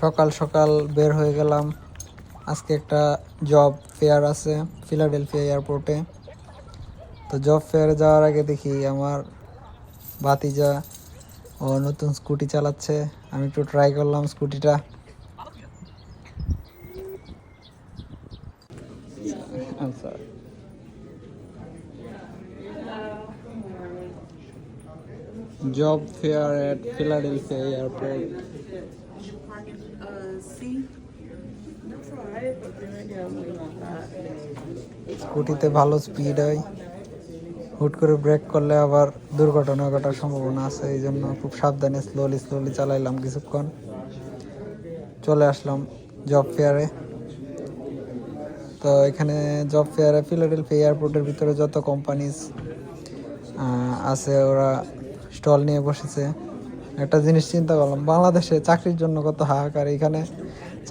সকাল সকাল বের হয়ে গেলাম। আজকে একটা জব ফেয়ার আছে ফিলাডেলফিয়া এয়ারপোর্টে তো জব ফেয়ারে যাওয়ার আগে দেখি আমার ভাতিজা ও নতুন স্কুটি চালাচ্ছে। আমি একটু ট্রাই করলাম স্কুটিটা আচ্ছা I got one like that. স্কুটিতে ভালো স্পিড হয়। হুট করে ব্রেক করলে আবার দুর্ঘটনা ঘটার সম্ভাবনা আছে, এই জন্য খুব সাবধানে স্লোলি স্লোলি চালাইলাম কিছুক্ষণ। চলে আসলাম জব ফেয়ারে তো এখানে জব ফেয়ারে ফিলাডেলফিয়া এয়ারপোর্টের ভিতরে যত কোম্পানিজ আছে ওরা স্টল নিয়ে বসেছে। একটা জিনিস চিন্তা করলাম, বাংলাদেশে চাকরির জন্য কত হাহাকার, এখানে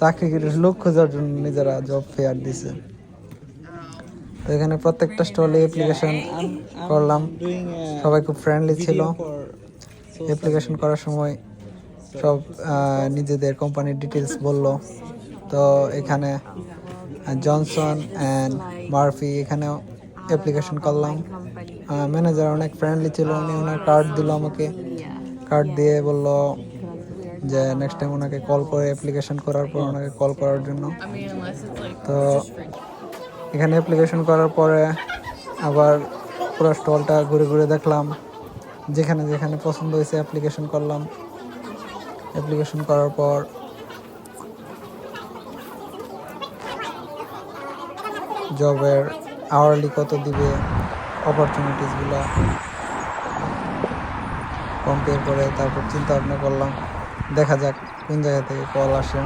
চাকরি লোক খোঁজার জন্য নিজেরা জব ফেয়ার দিছে। তো এখানে প্রত্যেকটা স্টলে অ্যাপ্লিকেশন করলাম। সবাই খুব ফ্রেন্ডলি ছিল। অ্যাপ্লিকেশন করার সময় সব নিজেদের কোম্পানির ডিটেলস বলল। তো এখানে জনসন অ্যান্ড মার্ফি এখানেও অ্যাপ্লিকেশন করলাম। ম্যানেজার অনেক ফ্রেন্ডলি ছিল, উনি ওনার কার্ড দিল আমাকে। কার্ড দিয়ে বলল যে নেক্সট টাইম ওনাকে কল করে অ্যাপ্লিকেশন করার পর, ওনাকে কল করার জন্য। তো এখানে অ্যাপ্লিকেশন করার পরে আবার পুরো স্টলটা ঘুরে ঘুরে দেখলাম। যেখানে যেখানে পছন্দ হয়েছে অ্যাপ্লিকেশন করলাম। অ্যাপ্লিকেশন করার পর জবের আওয়ারলি কত দিবে? অপরচুনিটিসগুলো কম্পেয়ার করে তারপর চিন্তা ভাবনা করলাম। দেখা যাক, কোন জায়গা থেকে কল আসে।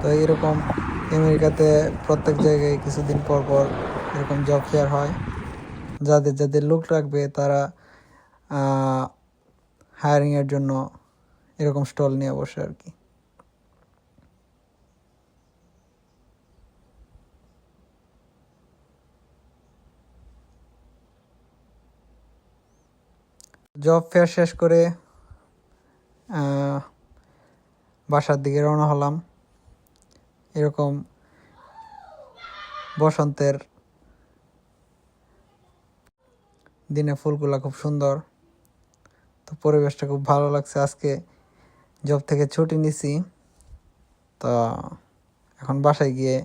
তো এরকম আমেরিকাতে প্রত্যেক জায়গায় কিছুদিন পর পর এরকম জব ফেয়ার হয়। যাদের যাদের লোক রাখবে তারা হায়ারিংয়ের জন্য এরকম স্টল নিয়ে বসে আর কি। জব ফেয়ার শেষ করে বাসার দিকে রওনা হলাম। এরকম বসন্তের দিনে ফুলগুলা খুব সুন্দর। তো পরিবেশটা খুব ভালো লাগছে। আজকে জব থেকে ছুটি নিছি। তো এখন বাসায় গিয়ে